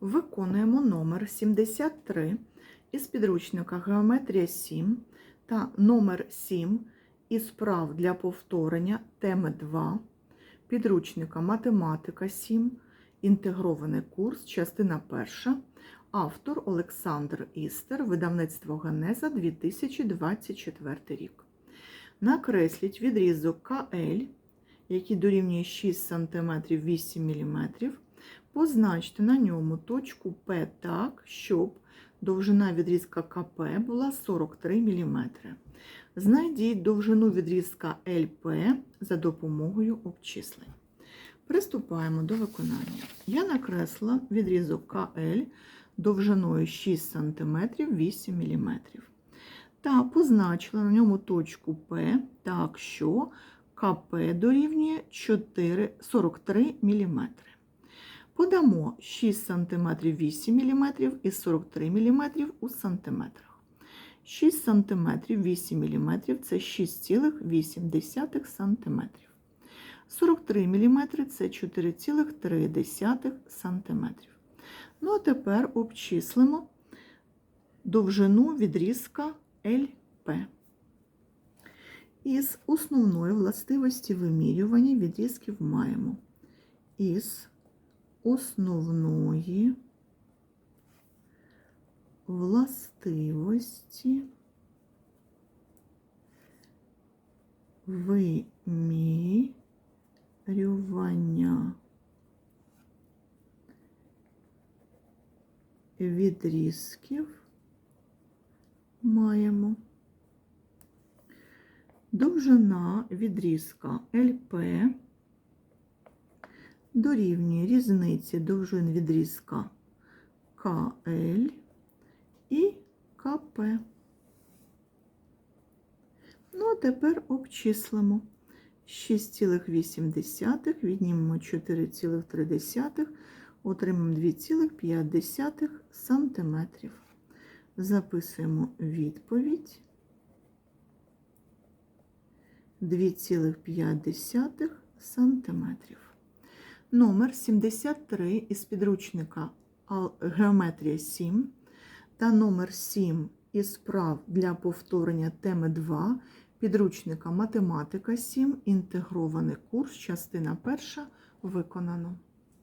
Виконуємо номер 73 із підручника Геометрія 7 та номер 7 із прав для повторення теми 2 підручника Математика 7, інтегрований курс, частина 1, автор Олександр Істер, видавництво Генеза 2024 рік. Накресліть відрізок КЛ, який дорівнює 6 см 8 мм, Позначте на ньому точку П так, щоб довжина відрізка КП була 43 мм. Знайдіть довжину відрізка ЛП за допомогою обчислень. Приступаємо до виконання. Я накресла відрізок КЛ довжиною 6 см 8 мм. Та позначила на ньому точку П так, що КП дорівнює 4, 43 мм. Подамо 6 см 8 мм і 43 мм у сантиметрах. 6 см 8 мм це 6,8 см. 43 мм це 4,3 см. Ну, а тепер обчислимо довжину відрізка ЛП. Із основної властивості вимірювання відрізків маємо із основної властивості вимірювання відрізків маємо. Довжина відрізка ЛП дорівнює різниці довжин відрізка КЛ і КП. Ну, а тепер обчислимо 6,8 віднімемо 4,3, отримаємо 2,5 см. Записуємо відповідь 2,5 сантиметрів. Номер 73 із підручника Геометрія 7 та номер 7 із прав для повторення теми 2 підручника Математика 7, інтегрований курс, частина 1 виконано.